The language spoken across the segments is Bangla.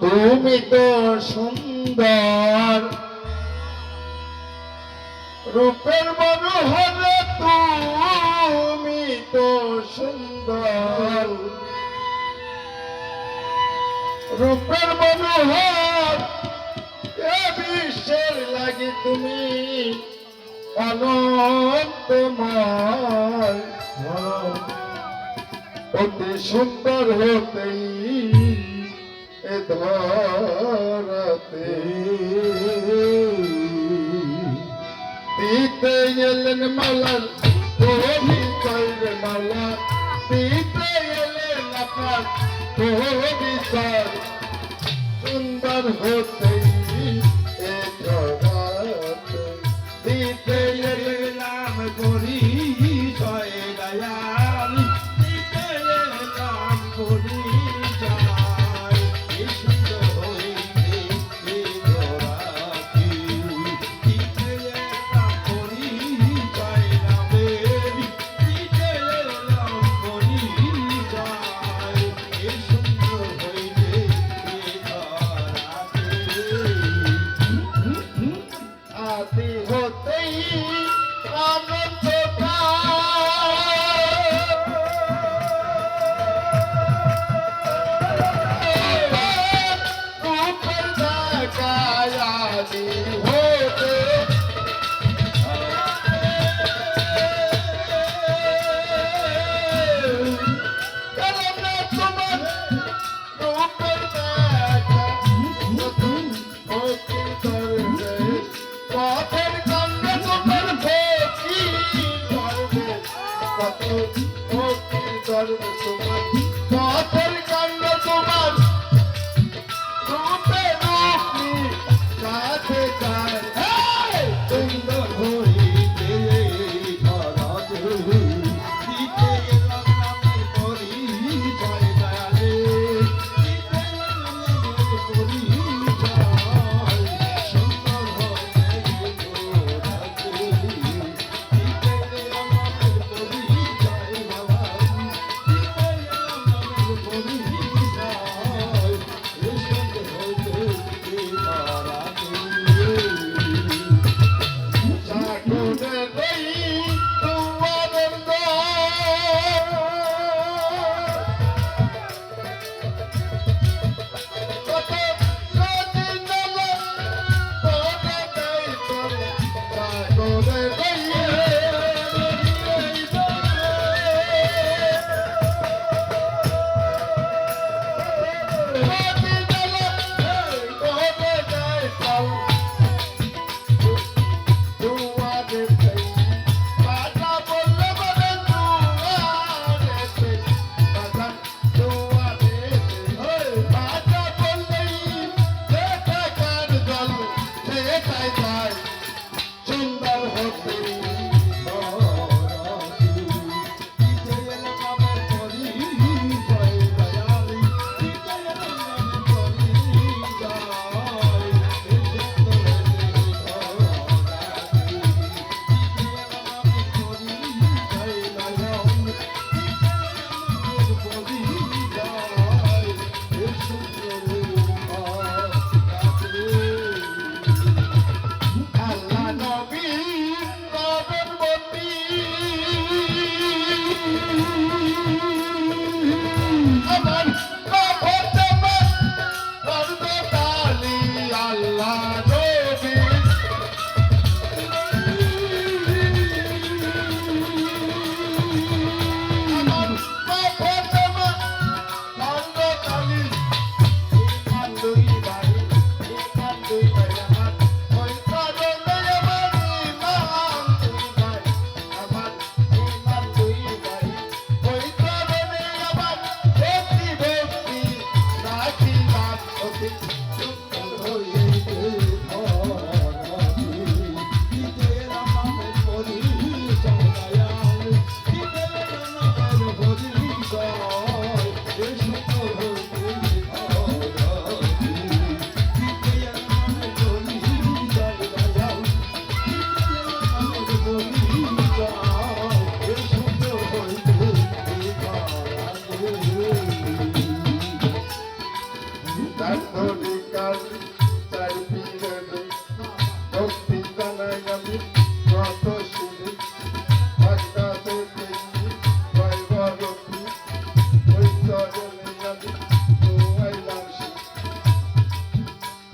তুমি তো সুন্দর। রূপের মনোহর তুমি তো সুন্দর। রূপের মনোহর এ বিশ্বের লাগি তুমি অনন্তময় অতি সুন্দর হতেই দ্বারাতে। দিতে এলেন মালার তোহি চাইরে মালা। দিতে এলেন আপনার তোহি চাই সুন্দর হতে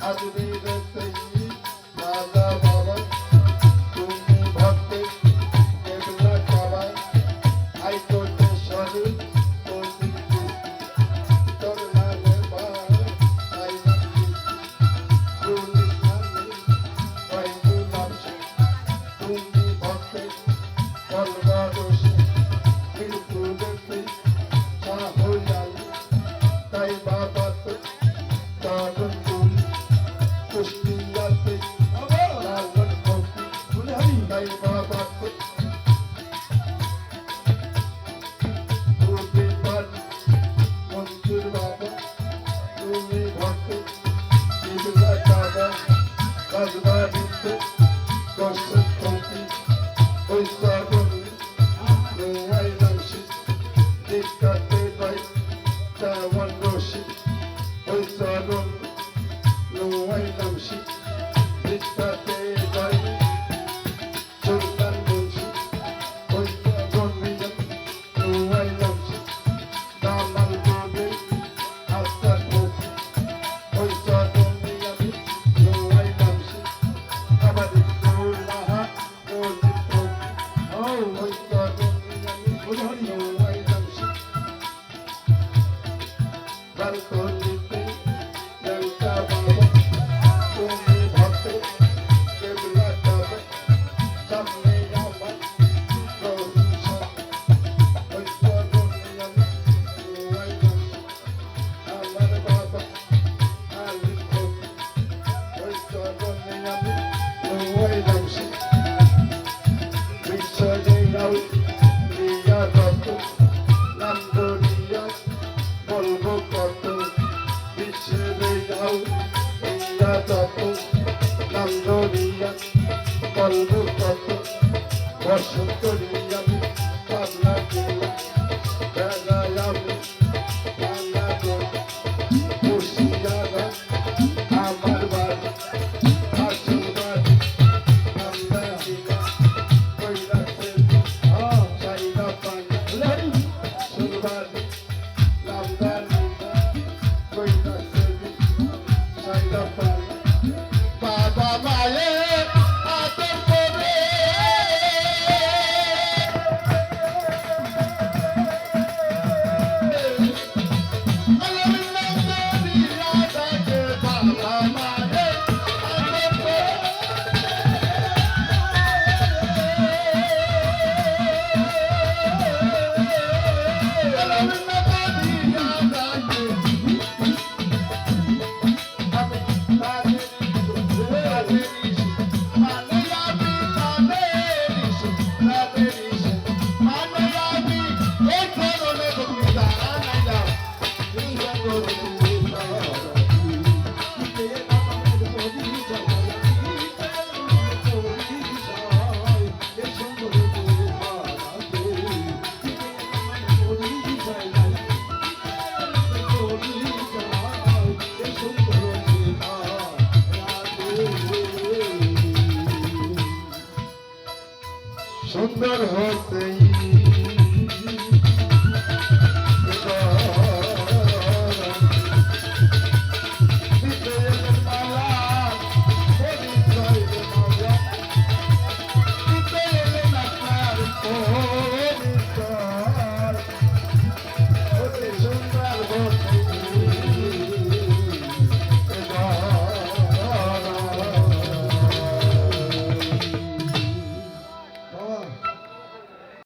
I do be the thing, my love. Thank you. it's got daylight. That one. তরু কত বসন্ত রিয়াবি সুন্দর হতেই